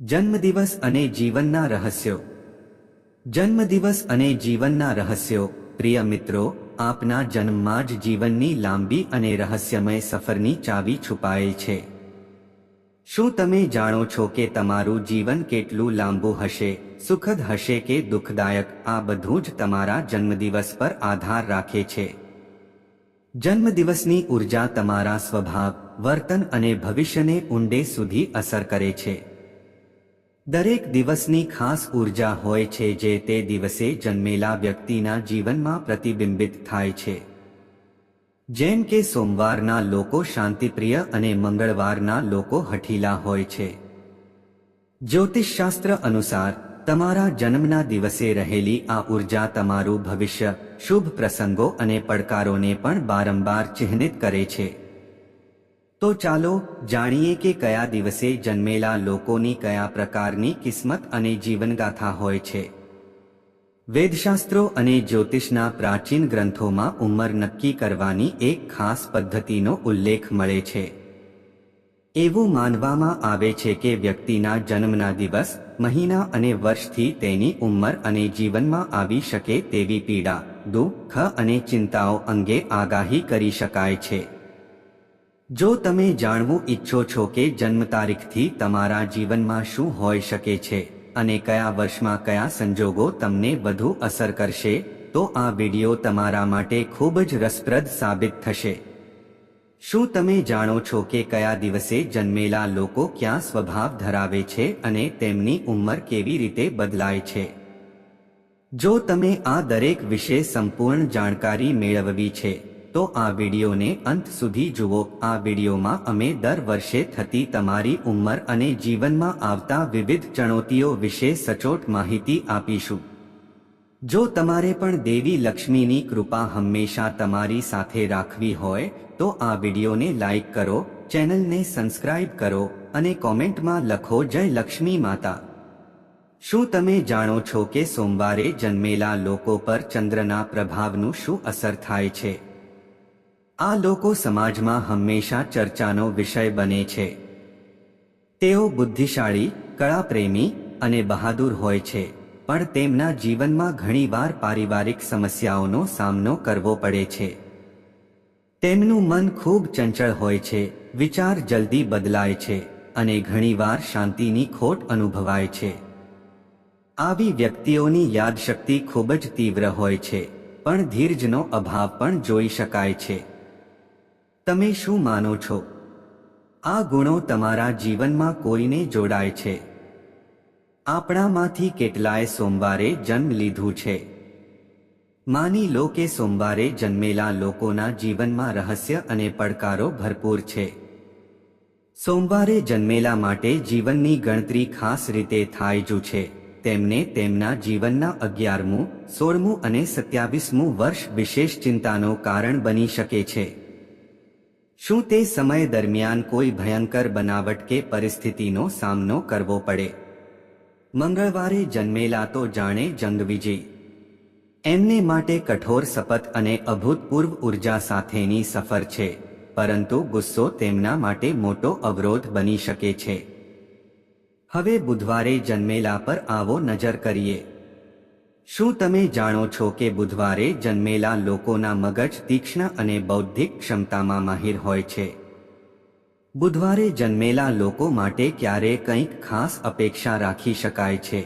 જન્મદિવસ અને જીવનના રહસ્યો. જન્મદિવસ અને જીવનના રહસ્યો. પ્રિય મિત્રો, આપના જન્મમાં જ જીવનની લાંબી અને રહસ્યમય સફરની ચાવી છુપાયેલ છે. શું તમે જાણો છો કે તમારું જીવન કેટલું લાંબુ હશે, સુખદ હશે કે દુઃખદાયક? આ બધું જ તમારા જન્મદિવસ પર આધાર રાખે છે. જન્મદિવસની ઊર્જા તમારા સ્વભાવ, વર્તન અને ભવિષ્યને ઊંડે સુધી અસર કરે છે. દરેક દિવસની ખાસ ઊર્જા હોય છે જે તે દિવસે જન્મેલા વ્યક્તિના જીવનમાં પ્રતિબિંબિત થાય છે. જેમ કે સોમવારના લોકો શાંતિપ્રિય અને મંગળવારના લોકો હઠીલા હોય છે. જ્યોતિષશાસ્ત્ર અનુસાર, તમારા જન્મના દિવસે રહેલી આ ઊર્જા તમારું ભવિષ્ય, શુભ પ્રસંગો અને પડકારોને પણ બારંબાર ચિહ્નિત કરે છે. તો ચાલો જાણીએ કે કયા દિવસે જન્મેલા લોકોની કયા પ્રકારની કિસ્મત અને જીવનગાથા હોય છે. વેદશાસ્ત્રો અને જ્યોતિષના પ્રાચીન ગ્રંથોમાં ઉંમર નક્કી કરવાની એક ખાસ પદ્ધતિનો ઉલ્લેખ મળે છે. એવું માનવામાં આવે છે કે વ્યક્તિના જન્મના દિવસ, મહિના અને વર્ષથી તેની ઉંમર અને જીવનમાં આવી શકે તેવી પીડા, દુઃખ અને ચિંતાઓ અંગે આગાહી કરી શકાય છે. જો તમે જાણવું ઈચ્છો છો કે જન્મ તારીખથી તમારા જીવનમાં શું હોઈ શકે છે અને કયા વર્ષમાં કયા સંજોગો તમને વધુ અસર કરશે, તો આ વિડિયો તમારા માટે ખૂબ જ રસપ્રદ સાબિત થશે. શું તમે જાણો છો કે કયા દિવસે જન્મેલા લોકો ક્યાં સ્વભાવ ધરાવે છે અને તેમની ઉંમર કેવી રીતે બદલાય છે? જો તમે આ દરેક વિશે સંપૂર્ણ જાણકારી મેળવવી છે તો આ વિડીયોને અંત સુધી જુઓ. આ વિડીયોમાં અમે દર વર્ષે થતી તમારી ઉંમર અને જીવનમાં આવતા વિવિધ ચણોતીઓ વિશે સચોટ માહિતી આપીશું. જો તમારે પણ દેવી લક્ષ્મીની કૃપા હંમેશા તમારી સાથે રાખવી હોય, તો આ વિડીયોને લાઈક કરો, ચેનલને સબસ્ક્રાઇબ કરો અને કોમેન્ટમાં લખો જય લક્ષ્મી માતા. શું તમે જાણો છો કે સોમવારે જન્મેલા લોકો પર ચંદ્રના પ્રભાવનું શું અસર થાય છે? આ લોકો સમાજમાં હંમેશા ચર્ચાનો વિષય બને છે. તેઓ બુદ્ધિશાળી, કળાપ્રેમી અને બહાદુર હોય છે, પણ તેમના જીવનમાં ઘણીવાર પારિવારિક સમસ્યાઓનો સામનો કરવો પડે છે. તેમનું મન ખૂબ ચંચળ હોય છે, વિચાર જલ્દી બદલાય છે અને ઘણીવાર શાંતિની ખોટ અનુભવાય છે. આવી વ્યક્તિઓની યાદશક્તિ ખૂબ જ તીવ્ર હોય છે, પણ ધીરજનો અભાવ પણ જોઈ શકાય છે. તમે શું માનો છો? આ ગુણો તમારા જીવનમાં કોઈને જોડાય છે. આપણામાંથી કેટલાય સોમવારે જન્મ લીધું છે? માની લો કે સોમવારે જન્મેલા લોકોના જીવનમાં રહસ્ય અને પડકારો ભરપૂર છે. સોમવારે જન્મેલા માટે જીવનની ગણતરી ખાસ રીતે થાય જ છે. તેમને તેમના જીવનના અગિયારમું, સોળમું અને સત્યાવીસમું વર્ષ વિશેષ ચિંતાનો કારણ બની શકે છે. શું તે સમય દરમિયાન કોઈ ભયંકર બનાવટ કે પરિસ્થિતિનો સામનો કરવો પડે? મંગળવારે જન્મેલા તો જાણે જંગવિજય એમને માટે કઠોર શપથ અને અભૂતપૂર્વ ઊર્જા સાથેની સફર છે, પરંતુ ગુસ્સો તેમના માટે મોટો અવરોધ બની શકે છે. હવે બુધવારે જન્મેલા પર આવો નજર કરીએ. શું તમે જાણો છો કે બુધવારે જન્મેલા લોકોના મગજ તીક્ષ્ણ અને બૌદ્ધિક ક્ષમતામાં માહિર હોય છે? બુધવારે જન્મેલા લોકો માટે ક્યારે કંઈક ખાસ અપેક્ષા રાખી શકાય છે?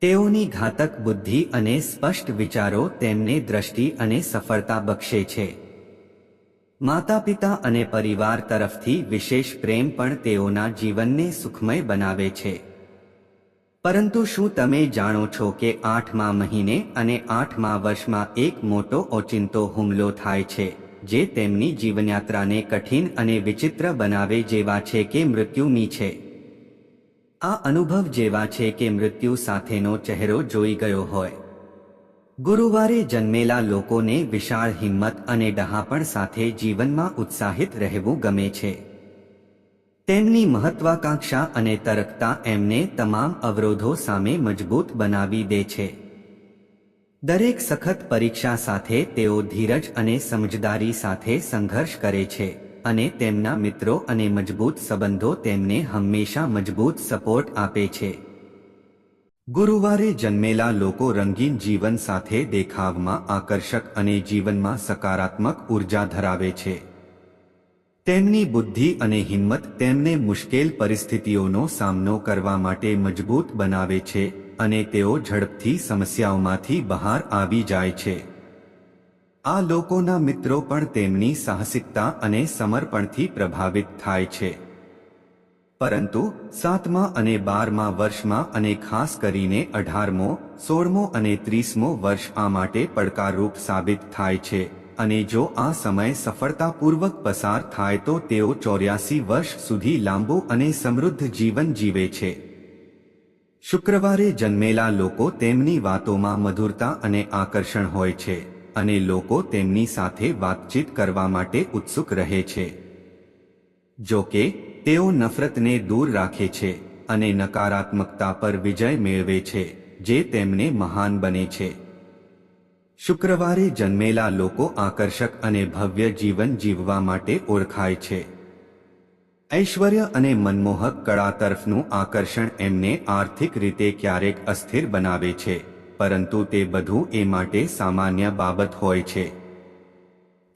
તેઓની ઘાતક બુદ્ધિ અને સ્પષ્ટ વિચારો તેમને દ્રષ્ટિ અને સફળતા બક્ષે છે. માતા પિતા અને પરિવાર તરફથી વિશેષ પ્રેમ પણ તેઓના જીવનને સુખમય બનાવે છે. પરંતુ શું તમે જાણો છો કે આઠમા મહિને અને આઠમા વર્ષમાં એક મોટો ઓચિંતો હુમલો થાય છે, જે તેમની જીવનયાત્રાને કઠિન અને વિચિત્ર બનાવે જેવા છે કે મૃત્યુની છે? આ અનુભવ જેવા છે કે મૃત્યુ સાથેનો ચહેરો જોઈ ગયો હોય. ગુરુવારે જન્મેલા લોકોને વિશાળ હિંમત અને ડહાપણ સાથે જીવનમાં ઉત્સાહિત રહેવું ગમે છે. તેમની મહત્વાકાંક્ષા અને તરકતા એમને તમામ અવરોધો સામે મજબૂત બનાવી દે છે. દરેક સખત પરીક્ષા સાથે તેઓ ધીરજ અને સમજદારી સાથે સંઘર્ષ કરે છે અને તેમના મિત્રો અને મજબૂત સંબંધો તેમને હંમેશા મજબૂત સપોર્ટ આપે છે. ગુરુવારે જન્મેલા લોકો રંગીન જીવન સાથે દેખાવમાં આકર્ષક અને જીવનમાં સકારાત્મક ઊર્જા ધરાવે છે. તેમની બુદ્ધિ અને હિંમત તેમને મુશ્કેલ પરિસ્થિતિઓનો સામનો કરવા માટે મજબૂત બનાવે છે અને તેઓ ઝડપથી સમસ્યાઓમાંથી બહાર આવી જાય છે. આ લોકોના મિત્રો પણ તેમની સાહસિકતા અને સમર્પણથી પ્રભાવિત થાય છે. પરંતુ સાતમા અને બારમા વર્ષમાં અને ખાસ કરીને અઢારમો, સોળમો અને ત્રીસમો વર્ષ આ માટે પડકારરૂપ સાબિત થાય છે. અને જો આ સમય સફળતાપૂર્વક પસાર થાય તો તેઓ ચોર્યાસી વર્ષ સુધી લાંબુ અને સમૃદ્ધ જીવન જીવે છે. શુક્રવારે જન્મેલા લોકો તેમની વાતોમાં મધુરતા અને આકર્ષણ હોય છે અને લોકો તેમની સાથે વાતચીત કરવા માટે ઉત્સુક રહે છે. જો કે, તેઓ નફરતને દૂર રાખે છે અને નકારાત્મકતા પર વિજય મેળવે છે, જે તેમને મહાન બને છે. શુક્રવારે જન્મેલા લોકો આકર્ષક અને ભવ્ય જીવન જીવવા માટે ઓળખાય છે. ઐશ્વર્ય અને મનમોહક કળા તરફનું આકર્ષણ એમને આર્થિક રીતે ક્યારેક અસ્થિર બનાવે છે, પરંતુ તે બધું એ માટે સામાન્ય બાબત હોય છે.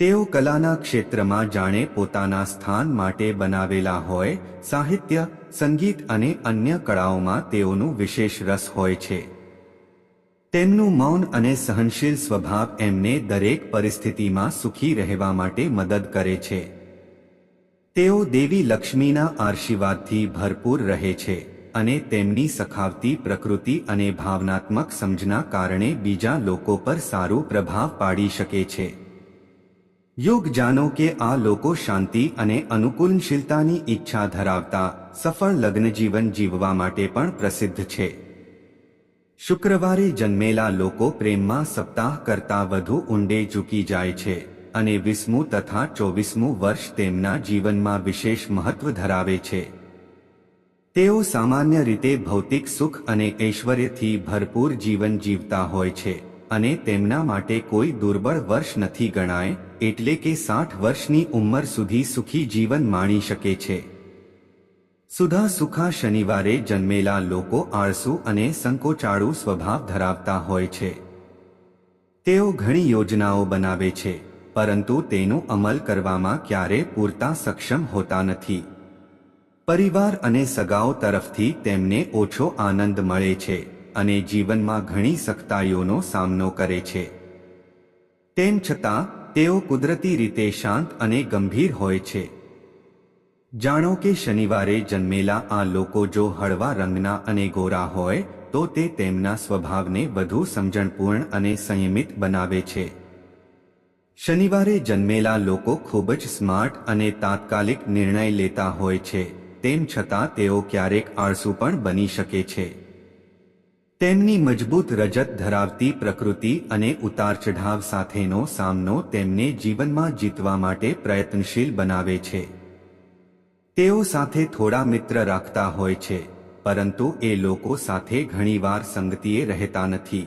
તેઓ કલાના ક્ષેત્રમાં જાણે પોતાના સ્થાન માટે બનાવેલા હોય, સાહિત્ય, સંગીત અને અન્ય કળાઓમાં તેઓનું વિશેષ રસ હોય છે. તેમનું મૌન અને સહનશીલ સ્વભાવ એમને દરેક પરિસ્થિતિમાં સુખી રહેવા માટે મદદ કરે છે. તેઓ દેવી લક્ષ્મીના આશીર્વાદથી ભરપૂર રહે છે અને તેમની સખાવતી પ્રકૃતિ અને ભાવનાત્મક સમજના કારણે બીજા લોકો પર સારું પ્રભાવ પાડી શકે છે. યોગ જાણો કે આ લોકો શાંતિ અને અનુકૂલશીલતાની ઈચ્છા ધરાવતા, સફળ લગ્ન જીવન જીવવા માટે પણ પ્રસિદ્ધ છે. શુક્રવારે જન્મેલા લોકો પ્રેમમાં સપ્તાહ કરતાં વધુ ઊંડે ઝૂકી જાય છે અને વીસમું તથા ચોવીસમું વર્ષ તેમના જીવનમાં વિશેષ મહત્વ ધરાવે છે. તેઓ સામાન્ય રીતે ભૌતિક સુખ અને ઐશ્વર્યથી ભરપૂર જીવન જીવતા હોય છે અને તેમના માટે કોઈ દુર્બળ વર્ષ નથી ગણાય, એટલે કે સાઠ વર્ષની ઉંમર સુધી સુખી જીવન માણી શકે છે. સુધા સુખા શનિવારે જન્મેલા લોકો આળસુ અને સંકોચાળુ સ્વભાવ ધરાવતા હોય છે. તેઓ ઘણી યોજનાઓ બનાવે છે, પરંતુ તેનો અમલ કરવામાં ક્યારે પૂરતા સક્ષમ હોતા નથી. પરિવાર અને સગાઓ તરફથી તેમને ઓછો આનંદ મળે છે અને જીવનમાં ઘણી સખ્તાઈઓનો સામનો કરે છે. તેમ છતાં, તેઓ કુદરતી રીતે શાંત અને ગંભીર હોય છે. જાણો કે શનિવારે જન્મેલા આ લોકો જો હળવા રંગના અને ગોરા હોય, તો તે તેમના સ્વભાવને વધુ સમજણપૂર્ણ અને સંયમિત બનાવે છે. શનિવારે જન્મેલા લોકો ખૂબ જ સ્માર્ટ અને તાત્કાલિક નિર્ણય લેતા હોય છે, તેમ છતાં તેઓ ક્યારેક આળસુ પણ બની શકે છે. તેમની મજબૂત રજત ધરાવતી પ્રકૃતિ અને ઉતાર ચઢાવ સાથેનો સામનો તેમને જીવનમાં જીતવા માટે પ્રયત્નશીલ બનાવે છે. તેઓ સાથે થોડા મિત્ર રાખતા હોય છે, પરંતુ એ લોકો સાથે ઘણીવાર સંગતિએ રહેતા નથી.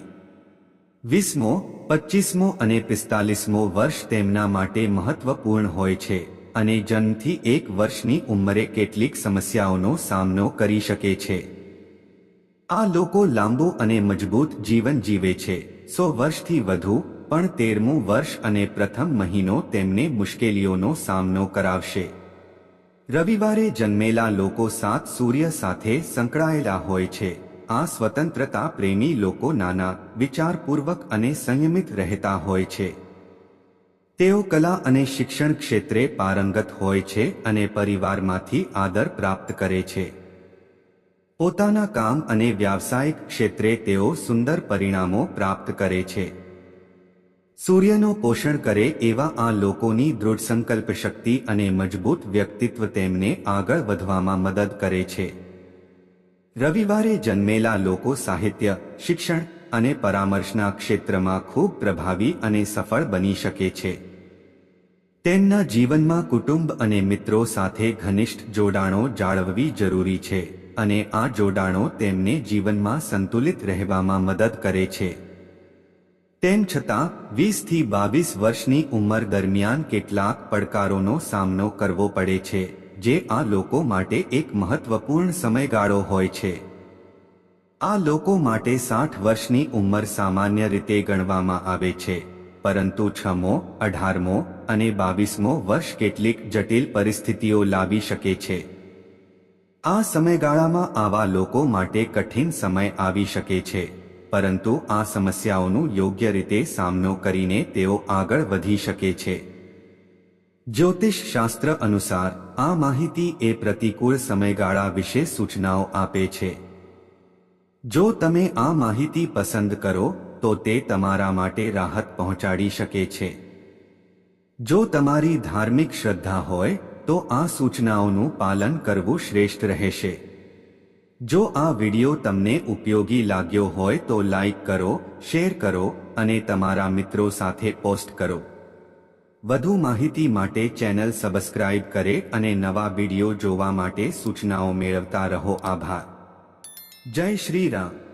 વીસમો પચીસમો અને પિસ્તાલીસમો વર્ષ તેમના માટે મહત્વપૂર્ણ હોય છે અને જન્મથી એક વર્ષની ઉંમરે કેટલીક સમસ્યાઓનો સામનો કરી શકે છે. આ લોકો લાંબુ અને મજબૂત જીવન જીવે છે, સો વર્ષથી વધુ, પણ તેરમું વર્ષ અને પ્રથમ મહિનો તેમને મુશ્કેલીઓનો સામનો કરાવશે. રવિવારે જન્મેલા લોકો સાત સૂર્ય સાથે સંકળાયેલા હોય છે. આ સ્વતંત્રતા પ્રેમી લોકો નાના, વિચારપૂર્વક અને સંયમિત રહેતા હોય છે. તેઓ કલા અને શિક્ષણ ક્ષેત્રે પારંગત હોય છે અને પરિવારમાંથી આદર પ્રાપ્ત કરે છે. પોતાના કામ અને વ્યાવસાયિક ક્ષેત્રે તેઓ સુંદર પરિણામો પ્રાપ્ત કરે છે. સૂર્યનો પોષણ કરે એવા આ લોકોની દૃઢ સંકલ્પ શક્તિ અને મજબૂત વ્યક્તિત્વ તેમને આગળ વધવામાં મદદ કરે છે. રવિવારે જન્મેલા લોકો સાહિત્ય, શિક્ષણ અને પરામર્શના ક્ષેત્રમાં ખૂબ પ્રભાવી અને સફળ બની શકે છે. તેમના જીવનમાં કુટુંબ અને મિત્રો સાથે ઘનિષ્ઠ જોડાણો જાળવવી જરૂરી છે અને આ જોડાણો તેમને જીવનમાં સંતુલિત રહેવામાં મદદ કરે છે. તેમ છતાં, વીસથી બાવીસ વર્ષની ઉંમર દરમિયાન કેટલાક પડકારોનો સામનો કરવો પડે છે, જે આ લોકો માટે એક મહત્વપૂર્ણ સમયગાળો હોય છે. આ લોકો માટે સાઠ વર્ષની ઉંમર સામાન્ય રીતે ગણવામાં આવે છે, પરંતુ છમો, અઢારમો અને બાવીસમો વર્ષ કેટલીક જટિલ પરિસ્થિતિઓ લાવી શકે છે. આ સમયગાળામાં આવા લોકો માટે કઠિન સમય આવી શકે છે. પરંતુ આ સમસ્યાઓનું યોગ્ય રીતે સામનો કરીને તેઓ આગળ વધી શકે છે. જ્યોતિષ શાસ્ત્ર અનુસાર, આ માહિતી એ પ્રતિકૂળ સમયગાળા વિશે સૂચનાઓ આપે છે. જો તમે આ માહિતી પસંદ કરો, તો તે તમારા માટે રાહત પહોંચાડી શકે છે. જો તમારી ધાર્મિક શ્રદ્ધા હોય, તો આ સૂચનાઓનું પાલન કરવું શ્રેષ્ઠ રહેશે. જો આ વિડિયો તમને ઉપયોગી લાગ્યો હોય તો લાઈક કરો, શેર કરો અને તમારા મિત્રો સાથે પોસ્ટ કરો. વધુ માહિતી માટે ચેનલ સબસ્ક્રાઇબ કરે અને નવા વિડિયો જોવા માટે સૂચનાઓ મેળવતા રહો. આભાર. જય શ્રી રામ.